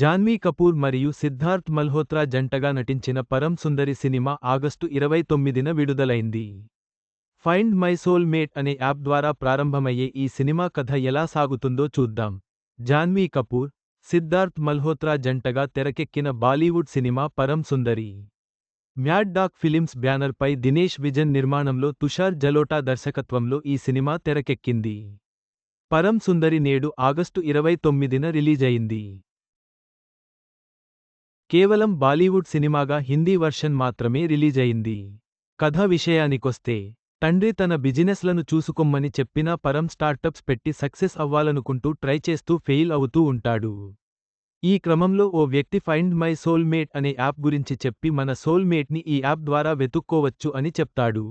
జాన్వీ కపూర్ మరియు సిద్ధార్థ్ మల్హోత్రా జంటగా నటించిన పరం సుందరి సినిమా ఆగస్టు ఇరవై తొమ్మిదిన విడుదలైంది. ఫైండ్ మై సోల్ మేట్ అనే యాప్ ద్వారా ప్రారంభమయ్యే ఈ సినిమా కథ ఎలా సాగుతుందో చూద్దాం. జాన్వీ కపూర్ సిద్ధార్థ్ మల్హోత్రా జంటగా తెరకెక్కిన బాలీవుడ్ సినిమా పరం సుందరి. మ్యాడ్ డాక్ ఫిలిమ్స్ బ్యానర్పై దినేష్ విజన్ నిర్మాణంలో తుషార్ జలోటా దర్శకత్వంలో ఈ సినిమా తెరకెక్కింది. పరం సుందరి నేడు ఆగస్టు ఇరవై తొమ్మిదిన రిలీజయింది. కేవలం బాలీవుడ్ సినిమాగా హిందీ వర్షన్ మాత్రమే రిలీజయింది. కథ విషయానికొస్తే తండ్రి తన బిజినెస్లను చూసుకొమ్మని చెప్పినా పరం స్టార్టప్స్ పెట్టి సక్సెస్ అవ్వాలనుకుంటూ ట్రై చేస్తూ ఫెయిల్ అవుతూ ఉంటాడు. ఈ క్రమంలో ఓ వ్యక్తి ఫైండ్ మై సోల్ మేట్ అనే యాప్ గురించి చెప్పి మన సోల్మేట్ని ఈ యాప్ ద్వారా వెతుక్కోవచ్చు అని చెప్తాడు.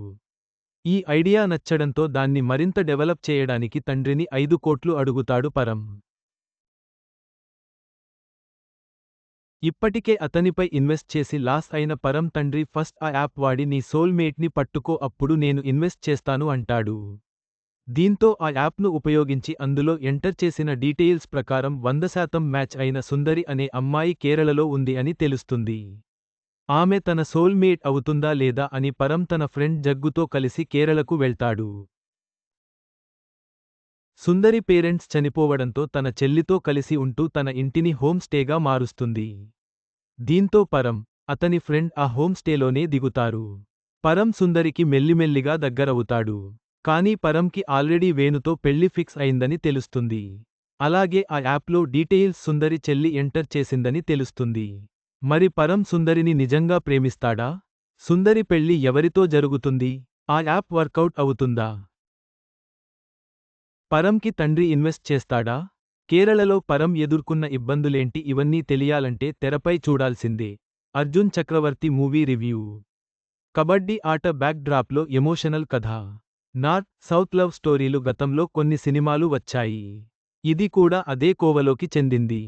ఈ ఐడియా నచ్చడంతో దాన్ని మరింత డెవలప్ చేయడానికి తండ్రిని ఐదు కోట్లు అడుగుతాడు పరం. ఇప్పటికే అతనిపై ఇన్వెస్ట్ చేసి లాస్ అయిన పరం తండ్రి ఫస్ట్ ఆ యాప్ వాడి నీ సోల్మేట్ని పట్టుకో అప్పుడు నేను ఇన్వెస్ట్ చేస్తాను అంటాడు. దీంతో ఆ యాప్ను ఉపయోగించి అందులో ఎంటర్ చేసిన డీటెయిల్స్ ప్రకారం వంద శాతం మ్యాచ్ అయిన సుందరి అనే అమ్మాయి కేరళలో ఉంది అని తెలుస్తుంది. ఆమె తన సోల్మేట్ అవుతుందా లేదా అని పరం తన ఫ్రెండ్ జగ్గుతో కలిసి కేరళకు వెళ్తాడు. సుందరి పేరెంట్స్ చనిపోవడంతో తన చెల్లితో కలిసి ఉంటూ తన ఇంటిని హోమ్ స్టేగా మారుస్తుంది. దీంతో పరం అతని ఫ్రెండ్ ఆ హోమ్ స్టేలోనే దిగుతారు. పరం సుందరికి మెల్లిమెల్లిగా దగ్గరవుతాడు. కానీ పరంకి ఆల్రెడీ వేణుతో పెళ్ళి ఫిక్స్ అయిందని తెలుస్తుంది. అలాగే ఆ యాప్లో డీటెయిల్స్ సుందరి చెల్లి ఎంటర్ చేసిందని తెలుస్తుంది. మరి పరం సుందరిని నిజంగా ప్రేమిస్తాడా? సుందరి పెళ్ళి ఎవరితో జరుగుతుంది? ఆ యాప్ వర్కౌట్ అవుతుందా? పరంకి తండ్రి ఇన్వెస్ట్ చేస్తాడా? కేరళలో పరం ఎదుర్కొన్న ఇబ్బందులేంటి ఇవన్నీ తెలియాలంటే తెరపై చూడాల్సిందే. Arjun Chakravarthy movie review. Kabaddi ఆట బ్యాక్ డ్రాప్లో ఎమోషనల్ కథ. నార్త్ సౌత్ లవ్ స్టోరీలు గతంలో కొన్ని సినిమాలు వచ్చాయి. ఇది కూడా అదే కోవలోకి చెందింది.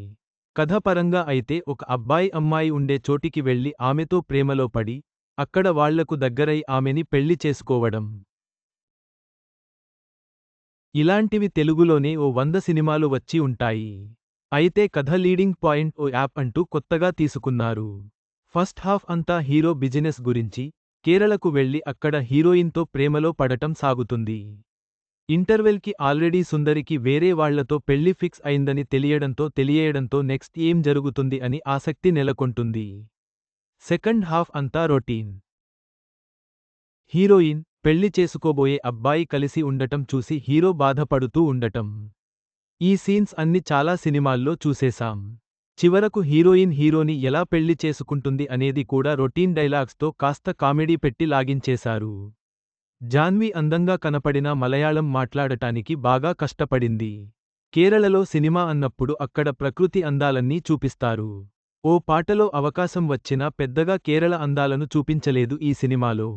కథ పరంగా అయితే ఒక అబ్బాయి అమ్మాయి ఉండే చోటికి వెళ్ళి ఆమెతో ప్రేమలో పడి అక్కడ వాళ్ళకు దగ్గరై ఆమెని పెళ్ళి చేసుకోవడం. ఇలాంటివి తెలుగులోనే ఓ వంద సినిమాలు వచ్చి ఉంటాయి. అయితే కథ లీడింగ్ పాయింట్ ఓ యాప్ అంటూ కొత్తగా తీసుకున్నారు. ఫస్ట్ హాఫ్ అంతా హీరో బిజినెస్ గురించి కేరళకు వెళ్ళి అక్కడ హీరోయిన్తో ప్రేమలో పడటం సాగుతుంది. ఇంటర్వెల్కి ఆల్రెడీ సుందరికి వేరే వాళ్ళతో పెళ్ళి ఫిక్స్ అయిందని తెలియడంతో తెలియడంతో నెక్స్ట్ ఏం జరుగుతుంది అని ఆసక్తి నెలకొంటుంది. సెకండ్ హాఫ్ అంతా రొటీన్. హీరోయిన్ పెళ్ళి చేసుకోబోయే అబ్బాయి కలిసి ఉండటం చూసి హీరో బాధపడుతూ ఉండటం. ఈ సీన్స్ అన్ని చాలా సినిమాల్లో చూసేశాం. చివరకు హీరోయిన్ హీరోని ఎలా పెళ్ళి చేసుకుంటుంది అనేది కూడా రొటీన్ డైలాగ్స్తో కాస్త కామెడీ పెట్టి లాగించేశారు. జాన్వి అందంగా కనపడిన మలయాళం మాట్లాడటానికి బాగా కష్టపడింది. కేరళలో సినిమా అన్నప్పుడు అక్కడ ప్రకృతి అందాలన్నీ చూపిస్తారు. ఓ పాటలో అవకాశం వచ్చినా పెద్దగా కేరళ అందాలను చూపించలేదు ఈ సినిమాలో.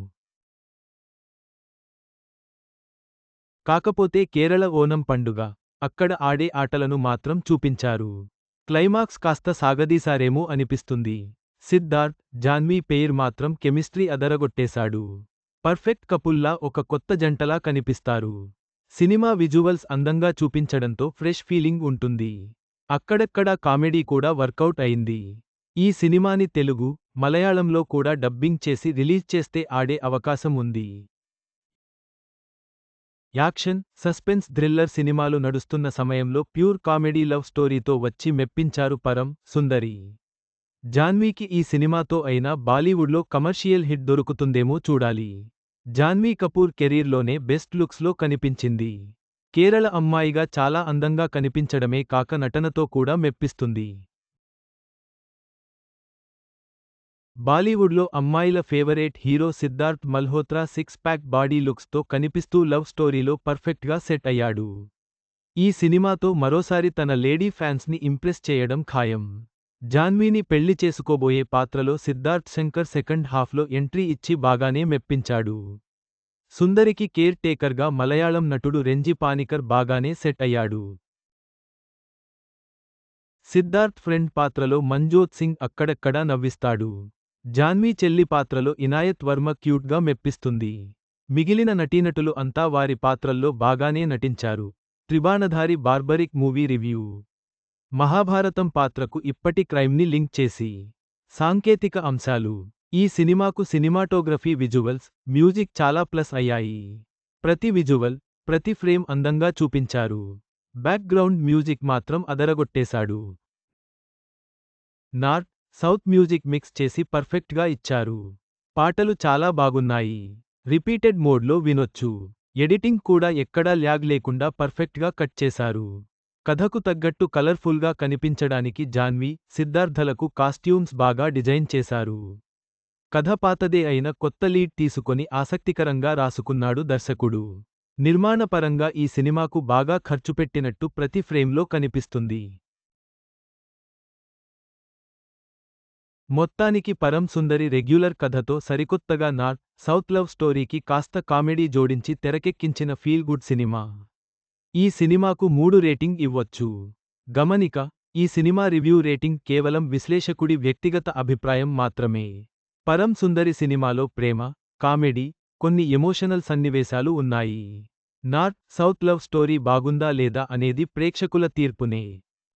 కాకపోతే కేరళ ఓనం పండుగ. అక్కడ ఆడే ఆటలను మాత్రం చూపించారు. క్లైమాక్స్ కాస్త సాగదీశారేమో అనిపిస్తుంది. సిద్ధార్థ్ జాన్వీ పేర్ మాత్రం కెమిస్ట్రీ అదరగొట్టేశాడు. పర్ఫెక్ట్ కపుల్లా ఒక కొత్త జంటలా కనిపిస్తారు. సినిమా విజువల్స్ అందంగా చూపించడంతో ఫ్రెష్ ఫీలింగ్ ఉంటుంది. అక్కడక్కడా కామెడీ కూడా వర్కౌట్ అయింది. ఈ సినిమాని తెలుగు మలయాళంలో కూడా డబ్బింగ్ చేసి రిలీజ్ చేస్తే ఆడే అవకాశం ఉంది. యాక్షన్ సస్పెన్స్ థ్రిల్లర్ సినిమాలు నడుస్తున్న సమయంలో ప్యూర్ కామెడీ లవ్ స్టోరీతో వచ్చి మెప్పించారు పరం సుందరి. జాన్వీకి ఈ సినిమాతో అయినా బాలీవుడ్లో కమర్షియల్ హిట్ దొరుకుతుందేమో చూడాలి. జాన్వీ కపూర్ కెరీర్లోనే బెస్ట్ లుక్స్లో కనిపించింది. కేరళ అమ్మాయిగా చాలా అందంగా కనిపించడమే కాక నటనతో కూడా మెప్పిస్తుంది. బాలీవుడ్లో అమ్మాయిల favourite hero Siddharth Malhotra six pack body లుక్స్తో కనిపిస్తూ లవ్ స్టోరీలో పర్ఫెక్ట్గా సెట్ అయ్యాడు. ఈ సినిమాతో మరోసారి తన లేడీ ఫ్యాన్స్ని ఇంప్రెస్ చేయడం ఖాయం. జాన్వీని పెళ్ళి చేసుకోబోయే పాత్రలో సిద్ధార్థ్ శంకర్ సెకండ్ హాఫ్లో ఎంట్రీ ఇచ్చి బాగానే మెప్పించాడు. సుందరికి కేర్ టేకర్గా మలయాళం నటుడు రెంజి పానికర్ బాగానే సెట్ అయ్యాడు. సిద్ధార్థ్ ఫ్రెండ్ పాత్రలో మంజోత్ సింగ్ అక్కడక్కడా నవ్విస్తాడు. జాన్వీ చెల్లి పాత్రలో ఇనాయత్ వర్మ క్యూట్గా మెప్పిస్తుంది. మిగిలిన నటీనటులు అంతా వారి పాత్రల్లో బాగానే నటించారు. Tribanadhari Barbarik movie review. Mahabharatam పాత్రకు ఇప్పటి క్రైమ్ని లింక్ చేసి. సాంకేతిక అంశాలు. ఈ సినిమాకు సినిమాటోగ్రఫీ విజువల్స్ మ్యూజిక్ చాలా ప్లస్ అయ్యాయి. ప్రతి విజువల్ ప్రతి ఫ్రేమ్ అందంగా చూపించారు. బ్యాక్గ్రౌండ్ మ్యూజిక్ మాత్రం అదరగొట్టేశాడు. నార్త్ సౌత్ మ్యూజిక్ మిక్స్ చేసి పర్ఫెక్ట్గా ఇచ్చారు. పాటలు చాలా బాగున్నాయి. రిపీటెడ్ మోడ్లో వినొచ్చు. ఎడిటింగ్ కూడా ఎక్కడా ల్యాగ్ లేకుండా పర్ఫెక్ట్గా కట్ చేశారు. కథకు తగ్గట్టు కలర్ఫుల్గా కనిపించడానికి జాన్వి సిద్ధార్థలకు కాస్ట్యూమ్స్ బాగా డిజైన్ చేశారు. కథ పాతదే అయిన కొత్త లీడ్ తీసుకొని ఆసక్తికరంగా రాసుకున్నాడు దర్శకుడు. నిర్మాణపరంగా ఈ సినిమాకు బాగా ఖర్చు పెట్టినట్టు ప్రతి ఫ్రేమ్లో కనిపిస్తుంది. మొత్తానికి పరం సుందరి రెగ్యులర్ కథతో సరికొత్తగా నార్త్ సౌత్ లవ్ స్టోరీకి కాస్త కామెడీ జోడించి తెరకెక్కించిన ఫీల్ గుడ్ సినిమా. ఈ సినిమాకు మూడు రేటింగ్ ఇవ్వొచ్చు. గమనిక ఈ సినిమా రివ్యూ రేటింగ్ కేవలం విశ్లేషకుడి వ్యక్తిగత అభిప్రాయం మాత్రమే. పరం సుందరి సినిమాలో ప్రేమ కామెడీ కొన్ని ఎమోషనల్ సన్నివేశాలు ఉన్నాయి. నార్త్ సౌత్ లవ్ స్టోరీ బాగుందా లేదా అనేది ప్రేక్షకుల తీర్పునే.